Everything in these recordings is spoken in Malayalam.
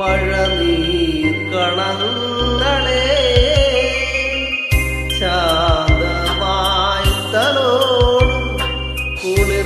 മഴ നീർക്കണങ്ങളെ ശാന്തമായി തലോടും കുളിർ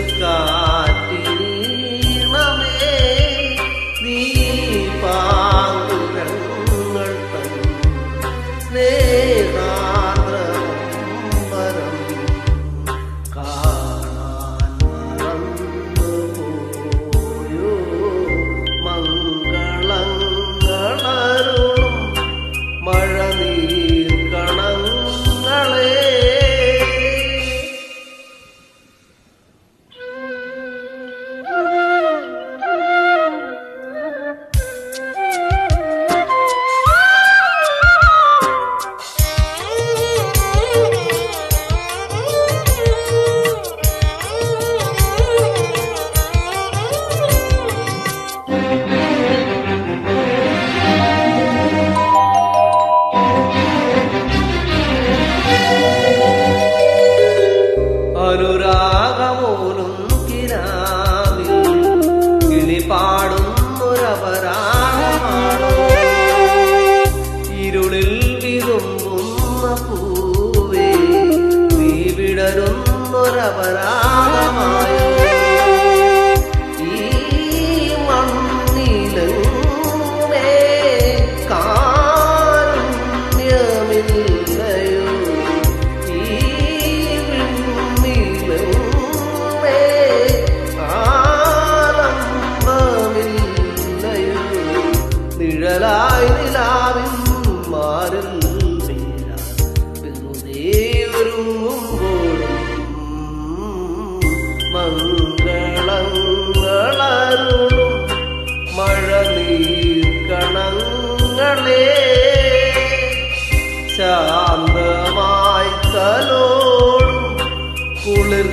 കുളിർ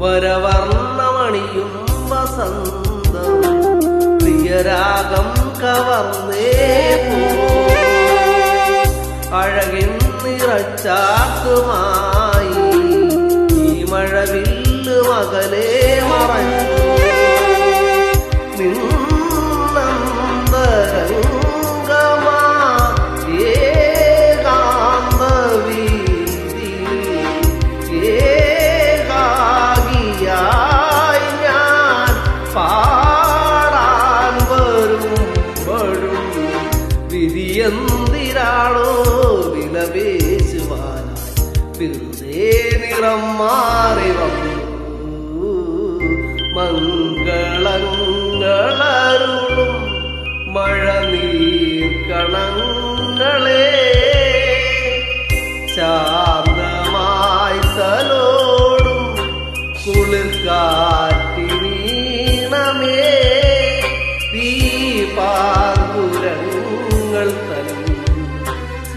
വരവർണമണിയും വസന്തം പ്രിയരാഗം കവർന്നേ അഴകിൻ നിറച്ചാക്കുമായി ഈ മഴവില്ല് മകലേ വിധിയെന്തിനാണോ വിലപേശുവാനായി വെറുതെ നിറം മാറി വന്നു. മംഗളങ്ങളരുളും മഴ നീർക്കണങ്ങളെ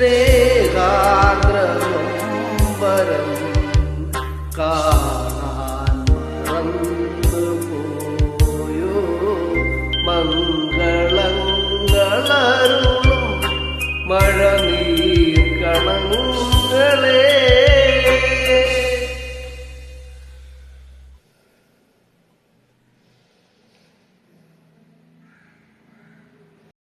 વેગાગ્રહ